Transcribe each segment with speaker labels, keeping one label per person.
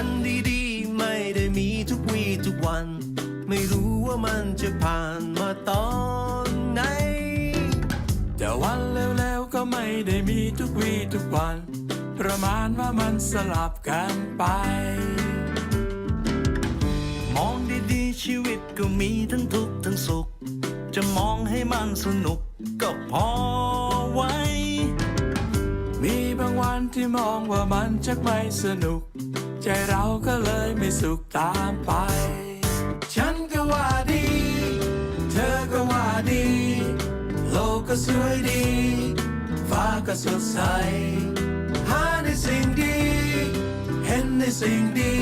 Speaker 1: วันดีๆ ไม่ได้มีทุกวีทุกวัน ไม่รู้ว่ามันจะผ่านมาตอนไหน
Speaker 2: แต่วันเร็วๆก็ไม่ได้มีทุกวีทุกวัน ประมาณว่ามันสลับกันไป
Speaker 1: มองดีๆ ชีวิตก็มีทั้งทุกข์ทั้งสุข จะมองให้มันสนุกก็พอไว้
Speaker 2: มีบางวันที่มองว่ามันชักไม่สนุก ใจเราก็เลยไม่สุขตามไป ฉันก็ว่าดี เธอก็ว่าดี โลกก็สวยดี ฟ้าก็สดใส หาในสิ่งดี เห็นในสิ่งดี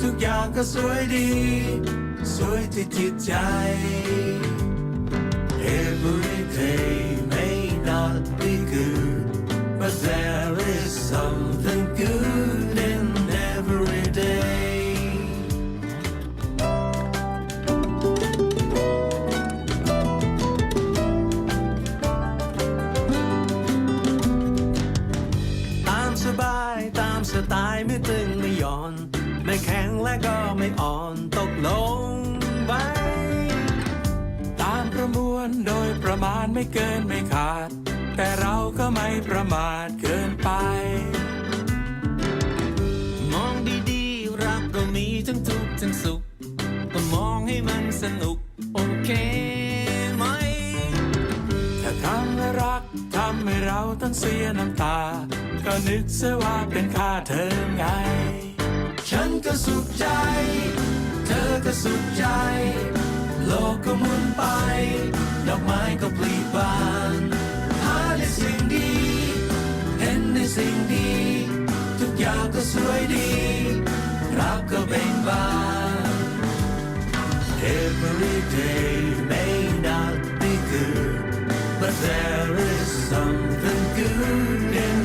Speaker 2: ทุกอย่างก็สวยดี สวยที่จิตใจ
Speaker 1: สไตล์ไม่ตึงไม่หย่อน ไม่แข็งและก็ไม่อ่อนตกลงไป
Speaker 2: ตามประมวลโดยประมาณไม่เกินไม่ขาด แต่เราก็ไม่ประมาทเกินไป
Speaker 1: มองดีๆ รักก็มีทั้งทุกข์ทั้งสุขก็มองให้มันสนุก โอเคำ
Speaker 2: ว่ารักทำให้เราต้องเสียน้ำตา ก็นึกเสียว่าเป็นค่าเทอไง
Speaker 1: ฉันก็สุขใจ เธอก็สุขใจ โลกก็หมุนไป ดอกไม้ก็ปลีบานหาในสิ่งดี เห็นในสิ่งดี ทุกอย่างก็สวยดี รักก็เบ่งบาน Every day there is something good in